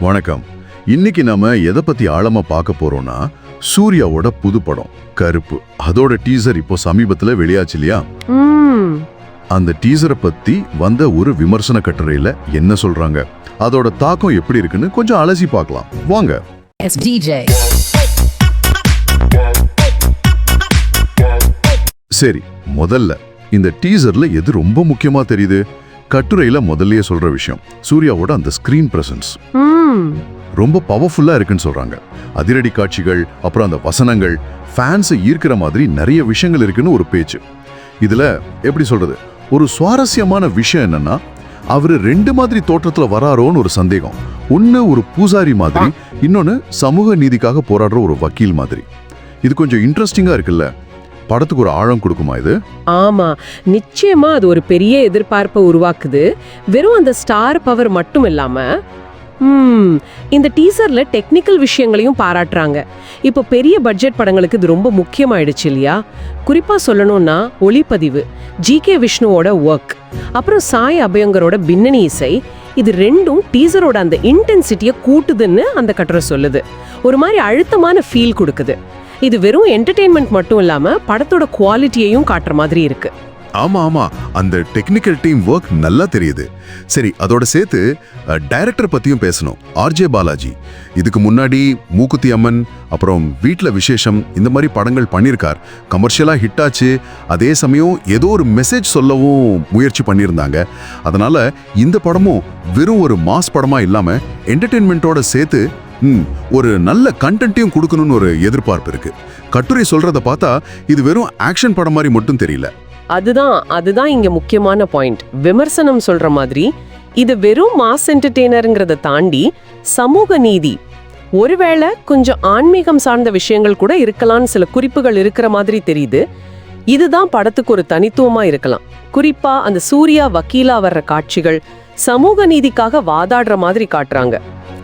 வணக்கம். இன்னைக்கு நாம எதை பத்தி ஆழமா பார்க்க போறோம்னா சூர்யாவோட புது படம் கருப்பு. அதோட டீசர் இப்போ சமீபத்துல வெளியாச்சு இல்லையா? அந்த டீசரை பத்தி வந்த ஒரு விமர்சன கட்டுரையில என்ன சொல்றாங்க? அதோட தாக்கம் எப்படி இருக்குன்னு கொஞ்சம் அலசி பார்க்கலாம். வாங்க. சரி முதல்ல இந்த டீசர்ல எது ரொம்ப முக்கியமா தெரியுது? கட்டுரையில முதல்லயே சொல்ற விஷயம் சூர்யாவோட அந்த ஸ்கிரீன் பிரசன்ஸ் ரொம்ப பவர்ஃபுல்லா இருக்குன்னு சொல்றாங்க. அதிரடி காட்சிகள் அப்புறம் அந்த வசனங்கள் ஃபேன்ஸை ஈர்க்கிற மாதிரி நிறைய விஷயங்கள் இருக்குன்னு ஒரு பேச்சு. இதுல எப்படி சொல்றது? ஒரு சுவாரஸ்யமான விஷயம் என்னன்னா அவரு ரெண்டு மாதிரி தோற்றத்துல வராரோன்னு ஒரு சந்தேகம். ஒன்னு ஒரு பூசாரி மாதிரி இன்னொன்னு சமூக நீதிக்காக போராடுற ஒரு வக்கீல் மாதிரி. இது கொஞ்சம் இன்ட்ரெஸ்டிங்கா இருக்குல்ல? படத்துக்கு ஒரு ஆழம் கொடுக்குமா இது? ஆமா. நிச்சயமா அது ஒரு பெரிய எதிர்பார்ப்பை உருவாக்குது. வெறும் அந்த ஸ்டார் பவர் மட்டும் இல்லாம ம் இந்த டீசர்ல டெக்னிக்கல் விஷயங்களையும் பாராட்டுறாங்க. இப்போ பெரிய பட்ஜெட் படங்களுக்கு இது ரொம்ப முக்கியமாயிடுச்சு இல்லையா? குறிப்பா சொல்லணும்னா ஒளிப்பதிவு ஜி கே விஷ்ணுவோட ஒர்க் அப்புறம் சாய் அபயங்கரோட பின்னணி இசை இது ரெண்டும் டீசரோட அந்த இன்டென்சிட்டியை கூட்டுதுன்னு அந்த கட்டுரை சொல்லுது. ஒரு மாதிரி அழுத்தமான ஃபீல் கொடுக்குது. இது வெறும் என்டர்டெயின்மெண்ட் மட்டும் இல்லாம படத்தோட குவாலிட்டியையும் காட்டுற மாதிரி இருக்கு. ஆமா ஆமா. அந்த டெக்னிக்கல் டீம் ஒர்க் நல்லா தெரியுது. சரி அதோட சேர்த்து டைரக்டர் பத்தியும் பேசணும். ஆர்ஜே பாலாஜி. இதுக்கு முன்னாடி மூக்குத்தி அம்மன் அப்புறம் வீட்டில் விசேஷம் இந்த மாதிரி படங்கள் பண்ணியிருக்கார் கமர்ஷியலாக ஹிட் ஆச்சு. அதே சமயம் ஏதோ ஒரு மெசேஜ் சொல்லவும் முயற்சி பண்ணியிருந்தாங்க. அதனால இந்த படமும் வெறும் ஒரு மாஸ் படமாக இல்லாமல் என்டர்டெயின்மெண்ட்டோட சேர்த்து ஒரு நல்ல கண்டென்ட்டையும் கொடுக்கணும்னு ஒரு எதிர்பார்ப்பு இருக்கு. கட்டுரை சொல்றத பார்த்தா இது வெறும் ஆக்ஷன் படம் மாதிரி மட்டும் தெரியல. அதுதான் அதுதான் இங்க முக்கியமான பாயிண்ட் விமர்சனம் சொல்ற மாதிரி இது வெறும் மாஸ் என்டர்டெய்னருங்கிறத தாண்டி சமூக நீதி. ஒருவேளை கொஞ்சம் ஆன்மீகம் சார்ந்த விஷயங்கள் கூட இருக்கலாம்னு சில குறிப்புகள் இருக்கிற மாதிரி தெரியுது. இதுதான் படத்துக்கு ஒரு தனித்துவமா இருக்கலாம். குறிப்பா அந்த சூர்யா வக்கீலா வர்ற காட்சிகள் சமூக நீதிக்காக வாதாடுற மாதிரி காட்டுறாங்க.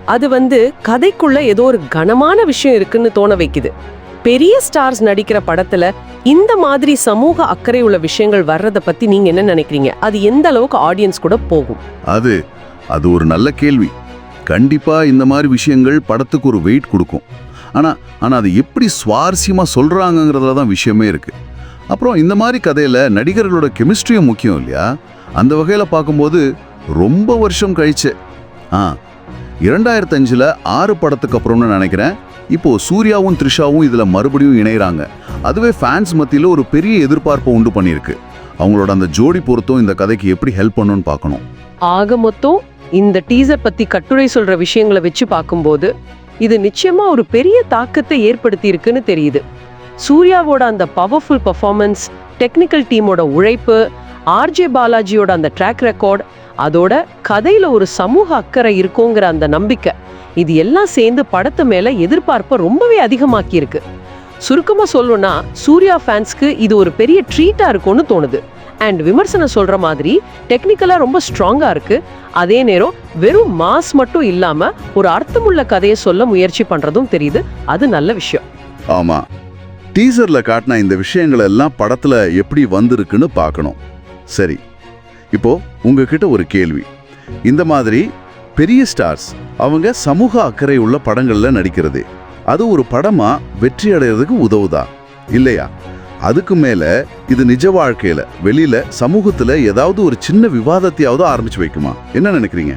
அது வந்து கதைக்குள்ள ஏதோ ஒரு கனமான விஷயம் இருக்குன்னு தோண வைக்குது. பெரிய ஸ்டார்ஸ் நடிக்கிற படத்துல இந்த மாதிரி சமூக அக்கறை உள்ள விஷயங்கள் வர்றத பத்தி நீங்க என்ன நினைக்கிறீங்க? அது எந்த அளவுக்கு ஆடியன்ஸ் கூட போகும்? அது அது ஒரு நல்ல கேள்வி. கண்டிப்பா இந்த மாதிரி விஷயங்கள் படத்துக்கு ஒரு வெயிட் கொடுக்கும். ஆனா ஆனா அது எப்படி சுவாரஸ்யமா சொல்றாங்கிறதுல தான் விஷயமே இருக்கு. அப்புறம் இந்த மாதிரி கதையில நடிகர்களோட கெமிஸ்ட்ரியும் முக்கியம் இல்லையா? அந்த வகையில பார்க்கும்போது ரொம்ப வருஷம் கழிச்சு ஆ இரண்டாயிரத்தி ஆறு படத்துக்கு அப்புறம்னு நினைக்கிறேன். இப்போது சூர்யாவும் த்ரிஷாவும் இதில் மறுபடியும் இணையறாங்க. அதுவே ஃபேன்ஸ் மத்தியில் ஒரு பெரிய எதிர்பார்ப்பை உண்டு பண்ணியிருக்கு. அவங்களோட அந்த ஜோடி பொறுத்தும் இந்த கதைக்கு எப்படி ஹெல்ப் பண்ணணும்னு பார்க்கணும். ஆக மொத்தம் இந்த டீசர் பற்றி கட்டுரை சொல்கிற விஷயங்களை வச்சு பார்க்கும்போது இது நிச்சயமாக ஒரு பெரிய தாக்கத்தை ஏற்படுத்தி இருக்குன்னு தெரியுது. சூர்யாவோட அந்த பவர்ஃபுல் பர்ஃபார்மன்ஸ் டெக்னிக்கல் டீமோட உழைப்பு ஆர்ஜே பாலாஜியோட அந்த ட்ராக் ரெக்கார்ட் அதோட கதையில் ஒரு சமூக அக்கறை இருக்குங்கிற அந்த நம்பிக்கை இது எல்லாம் சேர்ந்து படத்து மேலே எதிர்பார்ப்பை ரொம்பவே அதிகமாக்கியிருக்கு. சுருக்கமாக சொல்லணுன்னா சொல்லணும்னா சூர்யா ஃபேன்ஸ்க்கு இது ஒரு பெரிய ட்ரீட்டாக இருக்கும்னு தோணுது. அண்ட் விமர்சனம் சொல்கிற மாதிரி டெக்னிக்கலாக ரொம்ப ஸ்ட்ராங்காக இருக்குது அதே நேரம் வெறும் மாஸ் மட்டும் இல்லாமல் ஒரு அர்த்தமுள்ள கதையை சொல்ல முயற்சி பண்ணுறதும் தெரியுது. அது நல்ல விஷயம். ஆமாம் டீசரில் காட்டின இந்த விஷயங்கள் எல்லாம் படத்தில் எப்படி வந்திருக்குன்னு பார்க்கணும். சரி இப்போ உங்ககிட்ட ஒரு கேள்வி. இந்த மாதிரி பெரிய ஸ்டார்ஸ் அவங்க சமூக அக்கறை உள்ள படங்களில் நடிக்கிறது. அது ஒரு படமாக வெற்றி அடைகிறதுக்கு உதவுதா? இல்லையா? அதுக்கு மேலே இது நிஜ வாழ்க்கையில் வெளியில் சமூகத்தில் ஏதாவது ஒரு சின்ன விவாதத்தையாவது ஆரம்பிச்சு வைக்குமா? என்ன நினைக்கிறீங்க?